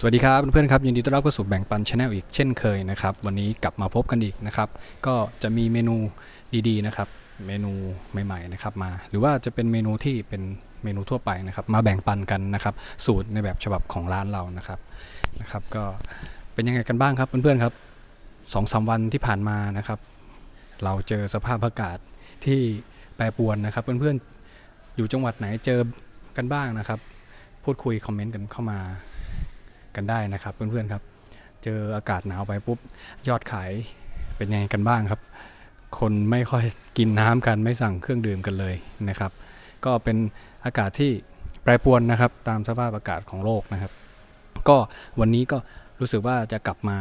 สวัสดีครับเพื่อนๆครับยินดีต้อนรับเข้าสู่แบ่งปันชาแนลอีกเช่นเคยนะครับ วันนี้กลับมาพบกันอีกนะครับ ก็จะมีเมนูดีๆนะครับ เมนูใหม่ๆนะครับมา หรือว่าจะเป็นเมนูที่เป็นเมนูทั่วไปนะครับ มาแบ่งปันกันนะครับ สูตรในแบบฉบับของร้านเรานะครับนะครับ ก็เป็นยังไงกันบ้างครับเพื่อนๆครับสองสามวันที่ผ่านมานะครับ เราเจอสภาพอากาศที่แปรปรวนนะครับ เพื่อนๆอยู่จังหวัดไหนเจอกันบ้างนะครับ พูดคุยคอมเมนต์กันเข้ามา กันได้นะครับ เพื่อนๆครับ เจออากาศหนาวไปปุ๊บยอดขายเป็นยังไงกันบ้างครับ คนไม่ค่อยกินน้ำกันไม่สั่งเครื่องดื่มกันเลยนะครับ ก็เป็นอากาศที่แปรปรวนนะครับ ตามสภาพอากาศของโลกนะครับ ก็วันนี้ก็รู้สึกว่าจะกลับมา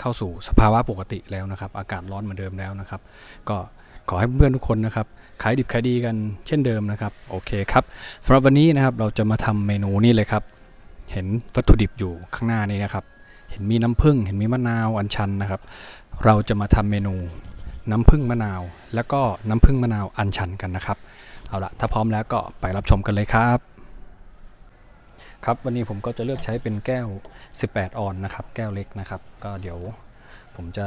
เข้าสู่สภาวะปกติแล้วนะครับ อากาศร้อนเหมือนเดิมแล้วนะครับ ก็ขอให้เพื่อนทุกคนนะครับขายดิบขายดีกันเช่นเดิมนะครับ โอเคครับสำหรับวันนี้นะครับเราจะมาทำเมนูนี้เลยครับ เห็นวัตถุดิบอยู่ข้างหน้านี้นะครับ เห็นมีน้ำผึ้งเห็นมีมะนาวอัญชันนะครับ เราจะมาทำเมนูน้ำผึ้งมะนาว แล้วก็น้ำผึ้งมะนาวอัญชันกันนะครับ เอาละถ้าพร้อมแล้วก็ไปรับชมกันเลยครับ ครับวันนี้ผมก็จะเลือกใช้เป็นแก้ว 18 ออนนะครับ แก้วเล็กนะครับ ก็เดี๋ยวผมจะ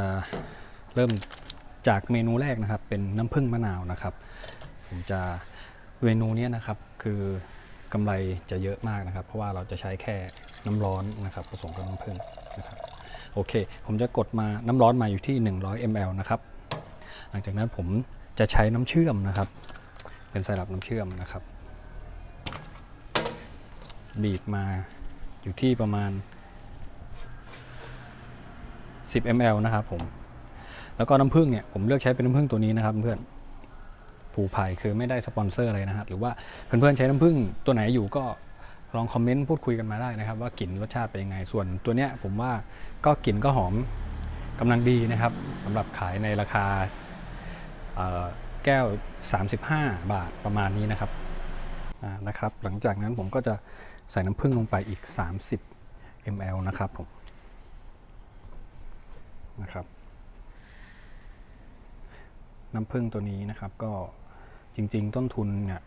เริ่มจากเมนูแรกนะครับ เป็นน้ำผึ้งมะนาวนะครับ ผมจะเมนูนี้นะครับคือ กำไรจะเยอะมากนะครับ เพราะว่าเราจะใช้แค่น้ำร้อนนะครับผสมกับน้ำผึ้งนะครับโอเค ผมจะกดมาน้ำร้อนมาอยู่ที่ 100 ml นะครับ หลังจากนั้นผมจะใช้น้ำเชื่อมนะครับ เป็นไซรัปน้ำเชื่อมนะครับ บีบมาอยู่ที่ประมาณ 10 ml นะครับผมแล้วก็น้ำผึ้งเนี่ยผมเลือกใช้เป็นน้ำผึ้งตัวนี้นะครับเพื่อน ภูไผ่คือไม่ได้สปอนเซอร์อะไรนะฮะหรือว่าเพื่อนๆใช้น้ำผึ้งตัวไหนอยู่ก็ลองคอมเมนต์พูดคุยกันมาได้นะครับ ว่ากลิ่นรสชาติเป็นยังไงส่วนตัวเนี้ยผมว่าก็กลิ่นก็หอมกำลังดีนะครับสำหรับขายในราคาแก้ว 35 บาทประมาณนี้นะครับนะครับ หลังจากนั้นผมก็จะใส่น้ำผึ้งลงไปอีก 30 ml นะครับผมนะครับน้ำผึ้งตัวนี้นะครับก็ จริง ๆ ต้นทุนเนี่ย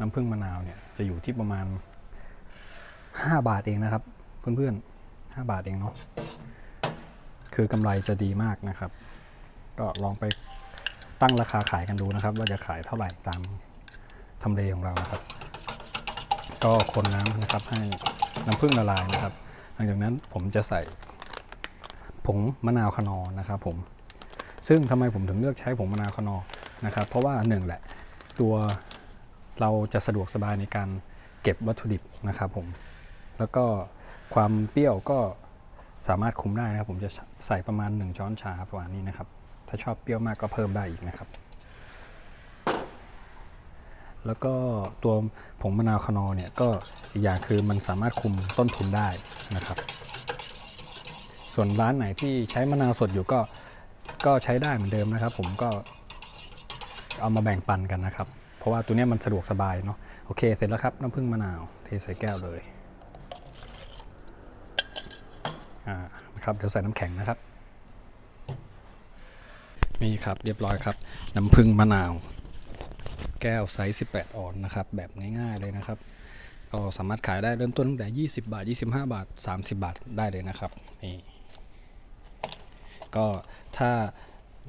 น้ำผึ้งมะนาวเนี่ยจะอยู่ที่ประมาณ 5 บาทเองนะครับ เพื่อนๆ 5 บาทเองเนาะคือกำไรจะดีมากนะครับ ก็ลองไปตั้งราคาขายกันดูนะครับ ว่าจะขายเท่าไหร่ตามทำเลของเรานะครับ ก็คนน้ำนะครับให้น้ำผึ้งละลายนะครับ หลังจากนั้นผมจะใส่ผงมะนาวขนอนะครับผมซึ่งทำไมผมถึงเลือกใช้ผงมะนาวคนอ นะครับเพราะว่าหนึ่งแหละตัวเราจะสะดวกสบายในการเก็บวัตถุดิบนะครับผมแล้วก็ความเปรี้ยวก็สามารถคุมได้นะครับ ผมจะใส่ประมาณ 1 ช้อนชาประมาณนี้นะครับ ถ้าชอบเปรี้ยวมากก็เพิ่มได้อีกนะครับ แล้วก็ตัวผงมะนาวคนอเนี่ยก็อีกอย่างคือมันสามารถคุมต้นทุนได้นะครับ ส่วนร้านไหนที่ใช้มะนาวสดอยู่ก็ก็ใช้ได้เหมือนเดิมนะครับ ผมก็ เอามาแบ่งปันกันนะครับ เพราะว่าตัวนี้มันสะดวกสบายเนาะโอเค เสร็จแล้วครับน้ำผึ้งมะนาวเทใส่แก้วเลยอ่านะครับเดี๋ยวใส่น้ำแข็งนะครับนี่ครับเรียบร้อยครับ น้ำผึ้งมะนาว แก้วไซส์18 ออนนะครับ แบบง่ายๆเลยนะครับก็สามารถขายได้เริ่มต้นตั้งแต่ 20 บาท 25 บาท 30 บาทได้เลยนะครับนี่ก็ถ้า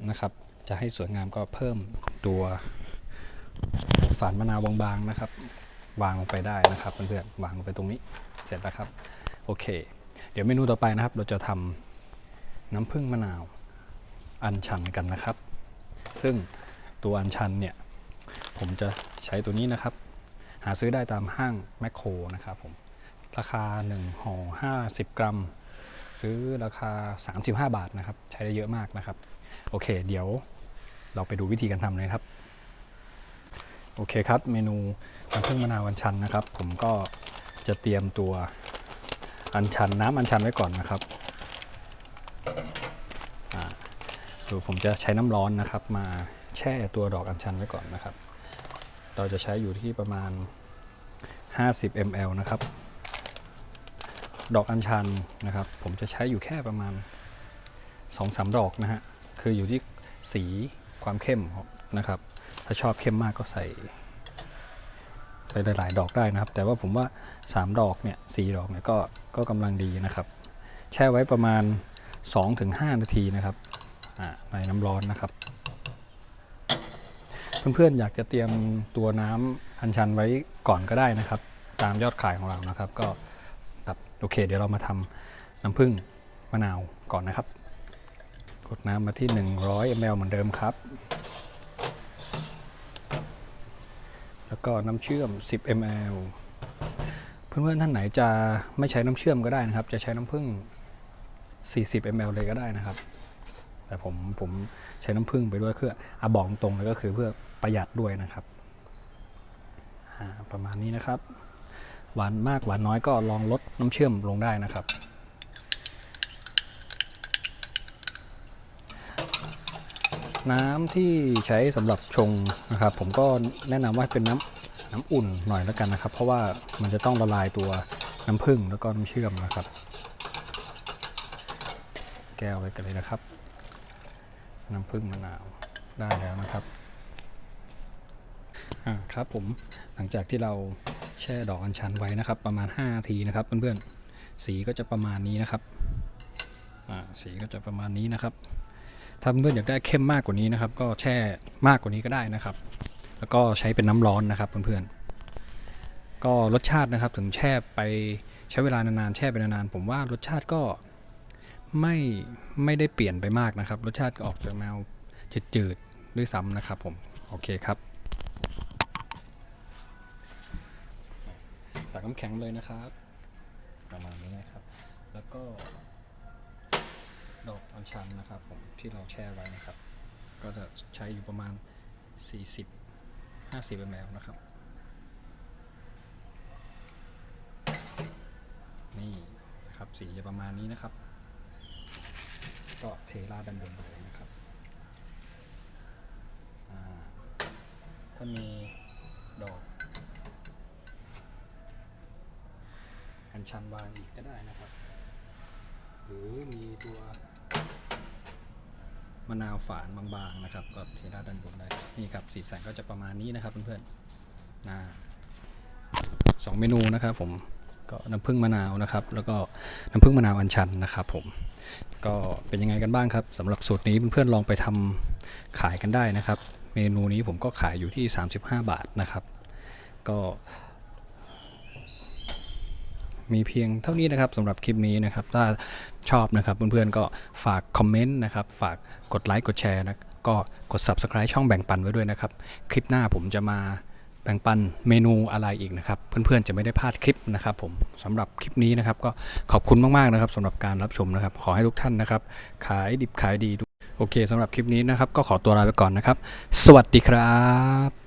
นะครับจะให้สวยงามก็เพิ่ม ตัวฝานมะนาวบางๆนะครับ วางลงไปได้นะครับเพื่อนๆวางลงไปตรงนี้เสร็จแล้วครับโอเค เดี๋ยวเมนูต่อไปนะครับ เราจะทำน้ำผึ้งมะนาวอัญชันกันนะครับ ซึ่งตัวอัญชันเนี่ยผมจะใช้ตัวนี้นะครับ หาซื้อได้ตามห้างแมคโครนะครับผมราคา1ห่อ50 กรัม ซื้อราคา 35 บาทนะครับ ใช้ได้เยอะมากนะครับ โอเค เดี๋ยว เราไปดูวิธีการทำเลยครับ โอเคครับ เมนูน้ำผึ้งมะนาวอัญชันนะครับ ผมก็จะเตรียมตัวอัญชันน้ำอัญชันไว้ก่อนนะครับดูผมจะใช้น้ำร้อนนะครับ มาแช่ตัวดอกอัญชันไว้ก่อนนะครับ เราจะใช้อยู่ที่ประมาณ 50 ml นะครับ ดอกอัญชันนะครับ ผมจะใช้อยู่แค่ประมาณ2อสดอกนะฮะ คืออยู่ที่สี ความเข้มนะครับ ถ้าชอบเข้มมากก็ใส่ใส่หลายๆดอกได้นะครับ แต่ว่าผมว่า 3 ดอกเนี่ยสดอกเนี่ยก็ก็กำลังดีนะครับ แช่ไว้ประมาณ 2-5 นาทีนะครับในน้ำร้อนนะครับ เพื่อนๆอยากจะเตรียมตัวน้ำอัญชันไว้ก่อนก็ได้นะครับ ตามยอดขายของเรานะครับ ก็ครับโอเค เดี๋ยวเรามาทำน้ำผึ้งมะนาวก่อนนะครับ กดน้ำมาที่ 100 ml เหมือนเดิมครับ แล้วก็น้ำเชื่อม 10 ml เพื่อนๆท่านไหนจะไม่ใช้น้ำเชื่อมก็ได้นะครับ จะใช้น้ำผึ้ง 40 ml เลยก็ได้นะครับ แต่ผมผมใช้น้ำผึ้งไปด้วยเพื่ออะบอกตรงเลยก็คือเพื่อประหยัดด้วยนะครับ ประมาณนี้นะครับ หวานมากหวานน้อยก็ลองลดน้ำเชื่อมลงได้นะครับ น้ำที่ใช้สำหรับชงนะครับ ผมก็แนะนำว่าเป็นน้ำน้ำอุ่นหน่อยแล้วกันนะครับ เพราะว่ามันจะต้องละลายตัวน้ำผึ้งแล้วก็น้ำเชื่อมนะครับ แก้วไว้กันเลยนะครับ น้ำผึ้งมะนาวได้แล้วนะครับอ่าครับผมหลังจากที่เราแช่ดอกอัญชันไว้นะครับ ประมาณ5นาทีนะครับเพื่อนๆสีก็จะประมาณนี้นะครับอ่าสีก็จะประมาณนี้นะครับ ถ้าเพื่อนอยากได้เข้มมากกว่านี้นะครับ ก็แช่มากกว่านี้ก็ได้นะครับ แล้วก็ใช้เป็นน้ำร้อนนะครับเพื่อนๆก็รสชาตินะครับถึงแช่ไปใช้เวลานานๆแช่ไปนานๆผมว่ารสชาติก็ไม่ไม่ได้เปลี่ยนไปมากนะครับ รสชาติก็ออกจากแนวจืดๆด้วยซ้ำนะครับผมโอเคครับตักน้ำแข็งเลยนะครับ ประมาณนี้นะครับ แล้วก็ ดอกอัญชันนะครับผมที่เราแช่ไว้นะครับ ก็จะใช้อยู่ประมาณ 40 50 ml นะครับ นี่นะครับสีจะประมาณนี้นะครับ ก็เทราดด้านบนเลยนะครับถ้ามีดอกอัญชันวางอีกก็ได้นะครับ หรือมีตัว มะนาวฝานบางๆนะครับ ก็เทราดด้านบนได้ นี่ครับสีสันก็จะประมาณนี้นะครับเพื่อนๆนะสองเมนูนะครับผมก็น้ำผึ้งมะนาวนะครับ แล้วก็น้ำผึ้งมะนาวอัญชันนะครับผมก็เป็นยังไงกันบ้างครับสำหรับสูตรนี้เพื่อนๆลองไปทำขายกันได้นะครับ เมนูนี้ผมก็ขายอยู่ที่ 35 บาทนะครับ ก็ มีเพียงเท่านี้นะครับสำหรับคลิปนี้นะครับ ถ้าชอบนะครับเพื่อนๆก็ฝากคอมเมนต์นะครับ ฝากกดไลค์กดแชร์นะก็กด Subscribe ช่องแบ่งปันไว้ด้วยนะครับ คลิปหน้าผมจะมาแบ่งปันเมนูอะไรอีกนะครับ เพื่อนๆจะไม่ได้พลาดคลิปนะครับ ผมสำหรับคลิปนี้นะครับ ก็ขอบคุณมากๆนะครับสำหรับการรับชมนะครับ ขอให้ทุกท่านนะครับ ขายดิบขายดีทุกโอเคสำหรับคลิปนี้นะครับ ก็ขอตัวลาไปก่อนนะครับ สวัสดีครับ